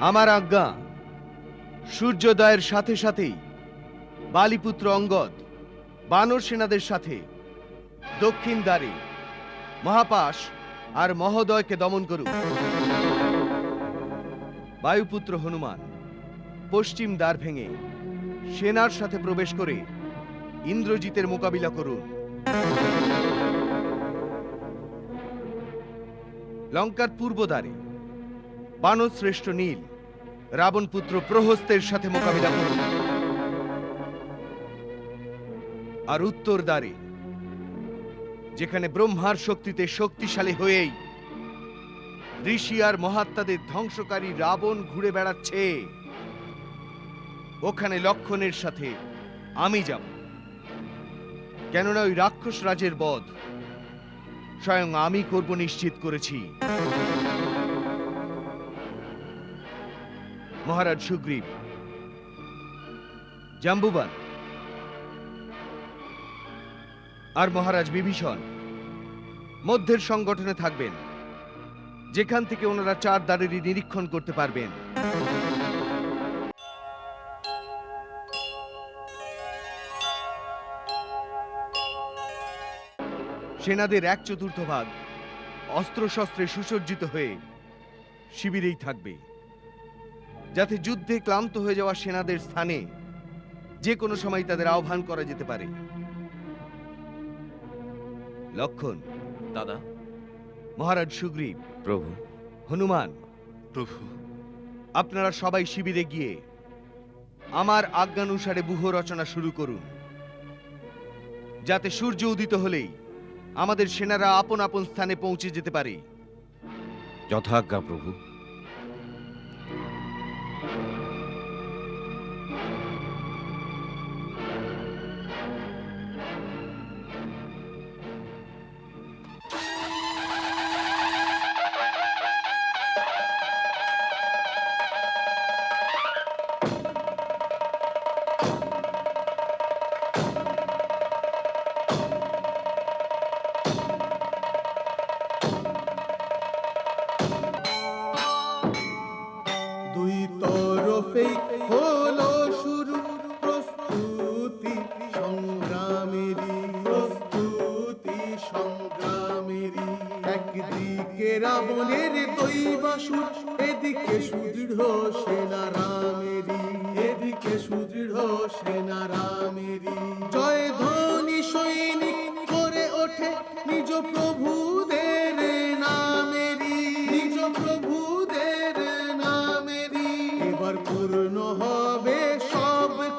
আমার আজ্ঞা, সূর্যোদয়ের সাথে সাথেই বালিপুত্র অঙ্গদ, বানর সেনাদের সাথে দক্ষিণ দ্বারে মহাপাশ আর মহোদয়কে দমন করুক। বায়ুপুত্র হনুমান পশ্চিম দ্বার ভেঙে সেনার সাথে প্রবেশ করে ইন্দ্রজিতের মোকাবিলা করুন। লঙ্কার পূর্ব দ্বারে বানশ্রেষ্ঠ নীল, রাবণ পুত্র প্রহস্তের সাথে মোকাবিলা করুন আর উত্তর দ্বারে, যেখানে ব্রহ্মার শক্তিতে শক্তিশালী হয়েই ঋষি আর মহাত্মাদের ধ্বংসকারী রাবণ ঘুরে বেড়াচ্ছে, ওখানে লক্ষণের সাথে আমি যাব। কেননা ওই রাক্ষস রাজের বধ স্বয়ং আমি করব নিশ্চিত করেছি। মহারাজ সুগ্রীব। জাম্বুবান। আর মহারাজ বিভীষণ, মধ্যের সংগঠনে থাকবেন, যেখান থেকে ওনারা চার দ্বারেরই নিরীক্ষণ করতে পারবেন। সেনাদের এক চতুর্থ ভাগ অস্ত্রশস্ত্রে সুসজ্জিত হয়ে শিবিরেই থাকবে। যাতে যুদ্ধে ক্লান্ত হয়ে যাওয়া সেনাদের স্থানে যে কোনো সময় তাদের আহ্বান করা যেতে পারে। লক্ষণ। দাদা। মহারাজ সুগ্রীব। প্রভু। হনুমান। প্রভু। আপনারা সবাই শিবিরে গিয়ে আমার আজ্ঞানুসারে বুহ রচনা শুরু করুন। যাতে সূর্য উদিত হলেই আমাদের সেনারা আপন আপন স্থানে পৌঁছে যেতে পারে। যথাজ্ঞা প্রভু। রাবণের দৈবাসুর এদিকে সুদৃঢ় সেনা রামেরি এদিকে সুদৃঢ় সেনা রামেরি জয় ধনী সৈনিক, করে ওঠে নিজ প্রভুদের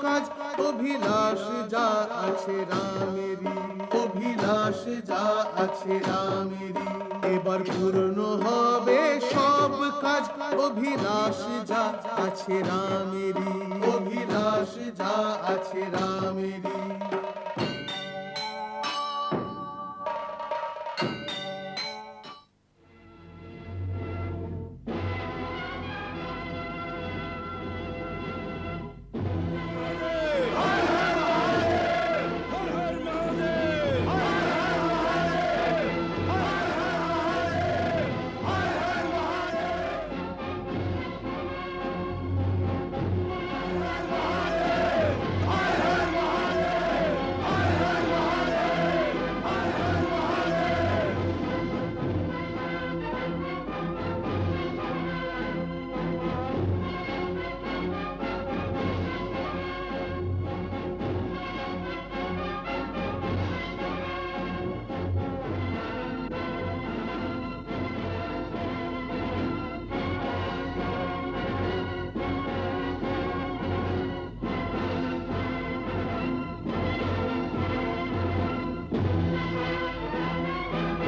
কাজ, অভিলাষ যা আছে রামেরি অভিলাষ যা আছে রামেরি এবার পূর্ণ হবে সব কাজ, অভিলাষ যা আছে রামেরি অভিলাষ যা আছে রামেরই।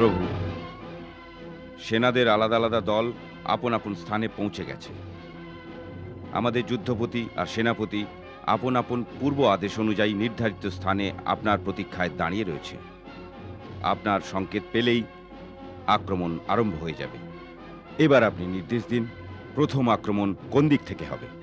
প্রভু, সেনাদের আলাদা আলাদা দল আপন আপন স্থানে পৌঁছে গেছে। আমাদের যুদ্ধপতি আর সেনাপতি আপন আপন পূর্ব আদেশ অনুযায়ী নির্ধারিত স্থানে আপনার প্রতীক্ষায় দাঁড়িয়ে রয়েছে। আপনার সংকেত পেলেই আক্রমণ আরম্ভ হয়ে যাবে। এবার আপনি নির্দেশ দিন, প্রথম আক্রমণ কোন দিক থেকে হবে?